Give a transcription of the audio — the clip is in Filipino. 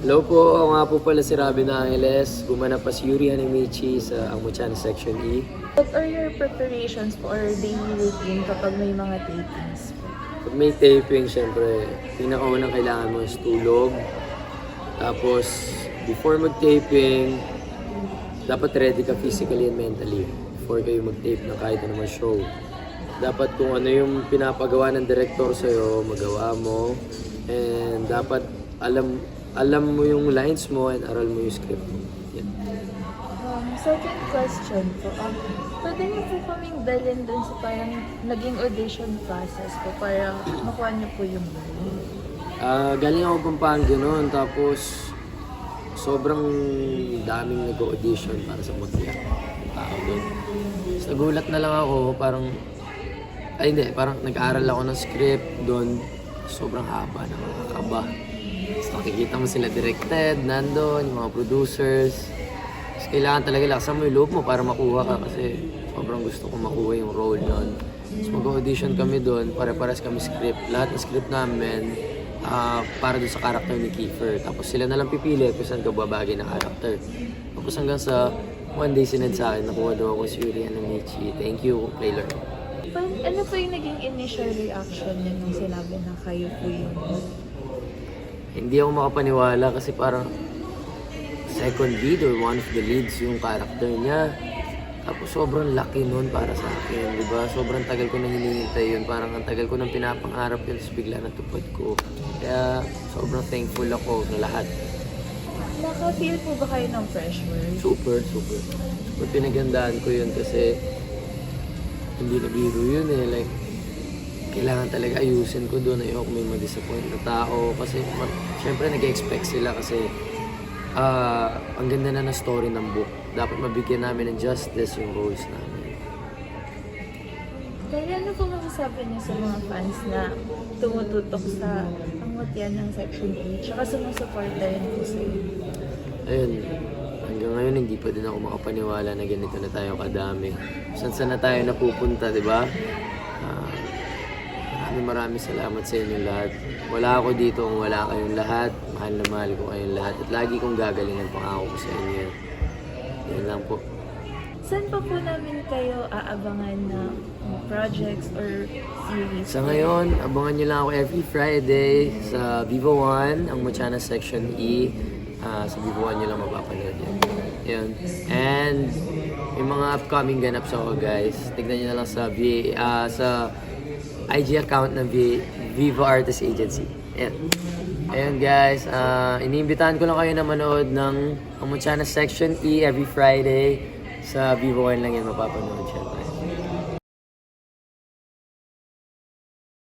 Hello po, ako nga po pala si Robin Angeles. Gumanap pa si Yuri Hanemichi sa Ang Muchan Section E. What are your preparations for daily routine kapag may mga tapings? Pag may taping, syempre, pinakaunang kailangan mo is tulog. Tapos, before mag-taping, dapat ready ka physically and mentally before kayo mag-tape ng kahit anumang show. Dapat kung ano yung pinapagawa ng director sa'yo, magawa mo. And dapat alam alam mo yung lines mo and aral mo yung script mo. Yan. Um, second question po, um, pwede niyo po kaming dalhin dun sa parang naging audition process po para makuha niyo po yung role. Ah, galing ako Pampanga noon, tapos sobrang daming nag-audition para sa Mutya. Tao doon. Tapos nagulat na lang ako, parang, ay hindi, parang nag-aaral ako ng script doon. Sobrang haba, nakakaba. Tapos makikita mo sila directed, nandun, yung mga producers. Tapos kailangan talaga laksan mo yung loob mo para makuha ka kasi sobrang gusto ko makuha yung role noon. Tapos mag-audition kami doon, pare-pares kami script. Lahat ng script namin, ah, para doon sa character ni Kiefer. Tapos sila na lang pipili kung saan ka babagay na character. Tapos hanggang sa one day sinad sa akin, nakuha daw ako si Yuri Hanamichi. Thank you, Taylor. Pa- ano po yung naging initial reaction niyo nung sinabi na kayo po yung Hindi ako makapaniwala kasi parang second lead or one of the leads yung character niya. Tapos sobrang laki nun para sa akin, di ba? Sobrang tagal ko nang hinihintay yun. Parang ang tagal ko nang pinapangarap yun, tapos bigla natupad ko. Kaya sobrang thankful ako sa lahat. Naka-feel po ba kayo ng pressure? Super, super. Super pinagandaan ko yun kasi hindi na biro yun eh. Like, kailangan talaga ayusin ko doon. Ayoko may ma-disappoint na tao. Kasi, syempre, nag-expect sila kasi ah ang ganda na ng story ng book. Dapat mabigyan namin ng justice yung roles namin. Kaya ano po masasabi niyo sa mga fans na tumututok sa ang mutya ng Section 8 tsaka sumusuporta rin po sa Ayun, hanggang ngayon hindi pa din ako makapaniwala na ganito na tayo kadami. Saan saan na tayo napupunta, di ba? Ah, maraming maraming salamat sa inyo lahat. Wala ako dito kung wala kayong lahat. Mahal na mahal ko kayong lahat. At lagi kong gagalingan pang ako sa inyo. Yan lang po. Saan pa po namin kayo aabangan na projects or series? Sa ngayon, abangan nyo lang ako every Friday sa Vivo One, ang Machana Section E. Ah, sa Vivo One nyo lang mapapanood yan. Yun. And yung mga upcoming ganaps ako guys, tignan nyo na lang sa V ah, sa IG account ng V Vivo Artist Agency. Ayan. Ayun guys, ah iniimbitahan ko lang kayo na manood ng ang Machana Section E every Friday sa Vivo One lang yan mapapanood syempre.